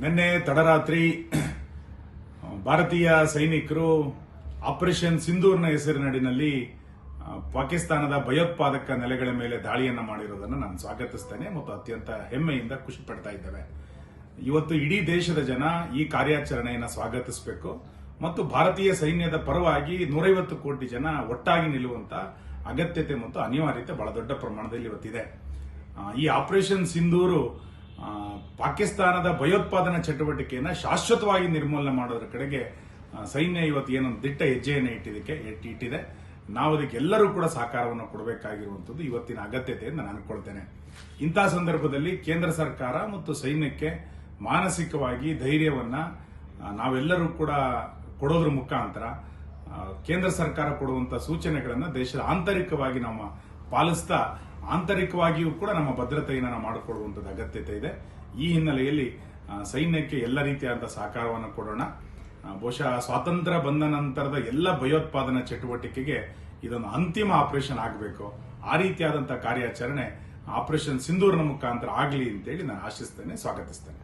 ನಿನ್ನೆ ತಡರಾತ್ರಿ ಭಾರತೀಯ ಸೈನಿಕರು ಆಪರೇಷನ್ ಸಿಂಧೂರ್ನ ಹೆಸರಿನಡಿನಲ್ಲಿ ಪಾಕಿಸ್ತಾನದ ಭಯೋತ್ಪಾದಕ ನೆಲೆಗಳ ಮೇಲೆ ದಾಳಿಯನ್ನು ಮಾಡಿರೋದನ್ನು ನಾನು ಸ್ವಾಗತಿಸ್ತೇನೆ ಮತ್ತು ಅತ್ಯಂತ ಹೆಮ್ಮೆಯಿಂದ ಖುಷಿ ಪಡ್ತಾ ಇದ್ದೇವೆ. ಇವತ್ತು ಇಡೀ ದೇಶದ ಜನ ಈ ಕಾರ್ಯಾಚರಣೆಯನ್ನು ಸ್ವಾಗತಿಸಬೇಕು ಮತ್ತು ಭಾರತೀಯ ಸೈನ್ಯದ ಪರವಾಗಿ ನೂರೈವತ್ತು ಕೋಟಿ ಜನ ಒಟ್ಟಾಗಿ ನಿಲ್ಲುವಂತ ಅಗತ್ಯತೆ ಮತ್ತು ಅನಿವಾರ್ಯತೆ ಬಹಳ ದೊಡ್ಡ ಪ್ರಮಾಣದಲ್ಲಿ ಇವತ್ತಿದೆ. ಈ ಆಪರೇಷನ್ ಸಿಂಧೂರು ಪಾಕಿಸ್ತಾನದ ಭಯೋತ್ಪಾದನಾ ಚಟುವಟಿಕೆಯನ್ನು ಶಾಶ್ವತವಾಗಿ ನಿರ್ಮೂಲನೆ ಮಾಡೋದ್ರ ಕಡೆಗೆ ಸೈನ್ಯ ಇವತ್ತು ಏನೊಂದು ದಿಟ್ಟ ಹೆಜ್ಜೆಯನ್ನು ಇಟ್ಟಿದ್ದಕ್ಕೆ ಇಟ್ಟಿ- ಇಟ್ಟಿದೆ. ನಾವು ಅದಕ್ಕೆ ಎಲ್ಲರೂ ಕೂಡ ಸಹಕಾರವನ್ನು ಕೊಡಬೇಕಾಗಿರುವಂಥದ್ದು ಇವತ್ತಿನ ಅಗತ್ಯತೆ ನಾನು ಅನ್ಕೊಳ್ತೇನೆ. ಇಂತಹ ಸಂದರ್ಭದಲ್ಲಿ ಕೇಂದ್ರ ಸರ್ಕಾರ ಮತ್ತು ಸೈನ್ಯಕ್ಕೆ ಮಾನಸಿಕವಾಗಿ ಧೈರ್ಯವನ್ನ ನಾವೆಲ್ಲರೂ ಕೂಡ ಕೊಡೋದ್ರ ಮುಖಾಂತರ ಕೇಂದ್ರ ಸರ್ಕಾರ ಕೊಡುವಂತ ಸೂಚನೆಗಳನ್ನು ದೇಶದ ಆಂತರಿಕವಾಗಿ ನಮ್ಮ ಪಾಲಿಸ್ತಾ ಆಂತರಿಕವಾಗಿಯೂ ಕೂಡ ನಮ್ಮ ಭದ್ರತೆಯನ್ನು ನಾವು ಮಾಡಿಕೊಳ್ಳುವಂಥದ್ದು ಅಗತ್ಯತೆ ಇದೆ. ಈ ಹಿನ್ನೆಲೆಯಲ್ಲಿ ಸೈನ್ಯಕ್ಕೆ ಎಲ್ಲ ರೀತಿಯಾದಂಥ ಸಹಕಾರವನ್ನು ಕೊಡೋಣ. ಬಹುಶಃ ಸ್ವಾತಂತ್ರ್ಯ ಬಂದ ನಂತರದ ಎಲ್ಲ ಭಯೋತ್ಪಾದನಾ ಚಟುವಟಿಕೆಗೆ ಇದೊಂದು ಅಂತಿಮ ಆಪರೇಷನ್ ಆಗಬೇಕು. ಆ ರೀತಿಯಾದಂಥ ಕಾರ್ಯಾಚರಣೆ ಆಪರೇಷನ್ ಸಿಂಧೂರ್ನ ಮುಖಾಂತರ ಆಗಲಿ ಅಂತೇಳಿ ನಾನು ಆಶಿಸ್ತೇನೆ, ಸ್ವಾಗತಿಸ್ತೇನೆ.